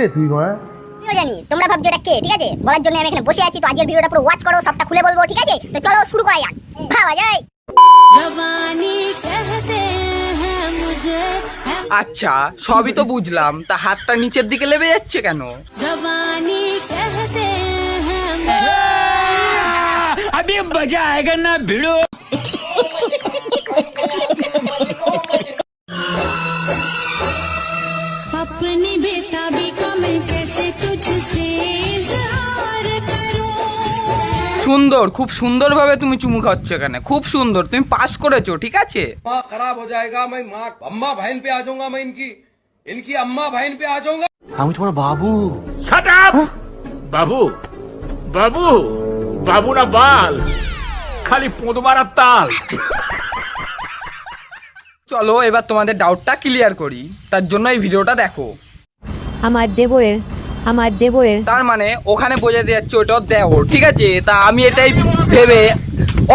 রে তুই ঘোড়া আমিও জানি তোমরা ভাবছো এটা কে ঠিক আছে বলার জন্য আমি এখানে বসে আছি তো আজকের ভিডিওটা পুরো ওয়াচ করো সবটা খুলে বলবো ঠিক আছে তো চলো শুরু করা যাক ভাবা যায় जवानी कहते हैं मुझे है আচ্ছা সবই তো বুঝলাম তা হাতটা নিচের দিকে লেবে যাচ্ছে কেন जवानी कहते हैं मुझे अभी मजा आएगा ना भिड़ो সুন্দর খুব সুন্দরভাবে তুমি চুমু খাচ্ছ এখানে খুব সুন্দর তুমি পাস করেছো ঠিক আছে माँ खराब हो जाएगा मैं माँ अम्मा बहन पे आ जाऊंगा मैं इनकी इनकी अम्मा बहन पे आ जाऊंगा আমি তোমার বাবু शट अप बाबू बाबू बाबू ना बाल खाली पोंद मारा ताल চলো এবার তোমাদের ডাউটটা ক্লিয়ার করি তার জন্য এই ভিডিওটা দেখো আমার দেবরের আমার দেবরের। তার মানে ওখানে বোঝাতে যাচ্ছে ওটা দেওর ঠিক আছে? তা আমি এটাই ভেবে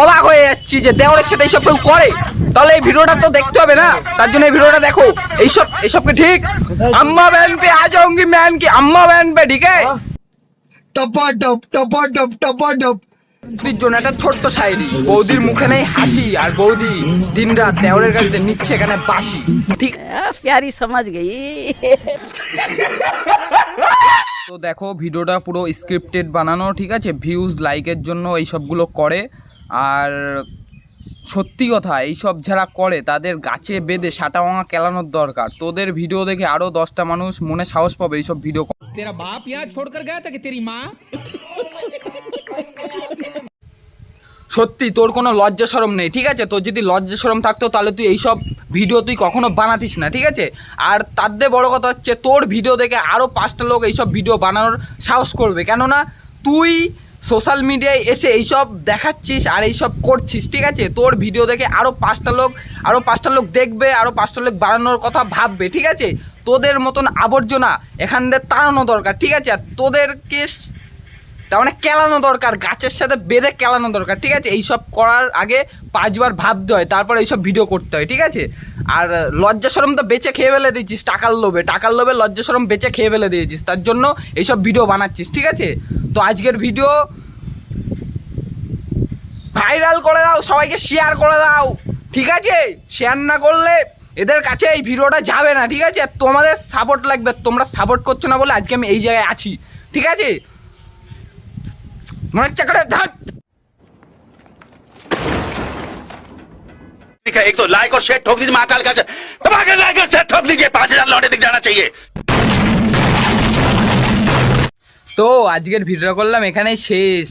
অবাক হয়ে যাচ্ছি যে দেওরের সাথে এইসব কেউ করে। তাহলে এই ভিডিওটা তো দেখতে হবে না? তার জন্য এই ভিডিওটা দেখো। এইসব এইসবকে ঠিক? আম্মা ব্যান পে আ যাওঙ্গি ম্যান কি? আম্মা ব্যান পে ঠিক আছে? টপা টপ টপা টপ টপা টপ। বৌদির জন্য একটা ছোট্ট শায়রি বৌদির মুখে নেই হাসি আর বৌদি দিন রাত দেওরের কাছে নিচ্ছে এখানে বাসি ঠিক প্যারি সমাজ গেই। তো দেখো ভিডিওটা পুরো স্ক্রিপ্টেড বানানো ঠিক আছে? ভিউজ লাইকের জন্য এই সবগুলো করে। আর সত্যি কথা এইসব যারা করে তাদের গাছে বেঁধে সাটা ভাঙা কেলানোর দরকার। তোদের ভিডিও দেখে আরও দশটা মানুষ মনে সাহস পাবে এইসব ভিডিও তেরা বাপ ইয়া ছোড় কর থাকে তেরি মা সত্যি তোর কোনো লজ্জা সরম নেই ঠিক আছে? তোর যদি লজ্জা সরম থাকতো তাহলে তুই এইসব ভিডিও তুই কখনো বানাতিস না, ঠিক আছে? আর তার দিয়ে বড়ো কথা হচ্ছে, তোর ভিডিও দেখে আরও পাঁচটা লোক এইসব ভিডিও বানানোর সাহস করবে। কেননা তুই সোশ্যাল মিডিয়ায় এসে এইসব দেখাচ্ছিস আর এইসব করছিস, ঠিক আছে? তোর ভিডিও দেখে আরও পাঁচটা লোক আরও পাঁচটা লোক দেখবে আরও পাঁচটা লোক বানানোর কথা ভাববে, ঠিক আছে? তোদের মতন আবর্জনা এখান দিয়ে তাড়ানো দরকার, ঠিক আছে? আর তোদেরকে তার মানে কেলানো দরকার, গাছের সাথে বেঁধে কেলানো দরকার, ঠিক আছে? এইসব করার আগে পাঁচবার ভাবতে হয়, তারপর এইসব ভিডিও করতে হয়, ঠিক আছে? আর লজ্জা সরম তো বেঁচে খেয়ে ফেলে দিয়েছিস, টাকার লোভে টাকার লোভে লজ্জা সরম বেঁচে খেয়ে ফেলে দিয়েছিস, তার জন্য এইসব ভিডিও বানাচ্ছিস, ঠিক আছে? তো আজকের ভিডিও ভাইরাল করে দাও, সবাইকে শেয়ার করে দাও, ঠিক আছে? শেয়ার না করলে এদের কাছে এই ভিডিওটা যাবে না, ঠিক আছে? তোমাদের সাপোর্ট লাগবে, তোমরা সাপোর্ট করছ না বলে আজকে আমি এই জায়গায় আছি, ঠিক আছে? মনে হচ্ছে করে ধাট ठीक है एक तो लाइक और शेयर ठोक दीजिए महाकाल का दबा के लाइक और शेयर ठोक दीजिए पांच हजार लौटे दिख जाना चाहिए তো আজকের ভিডিওটা করলাম এখানেই শেষ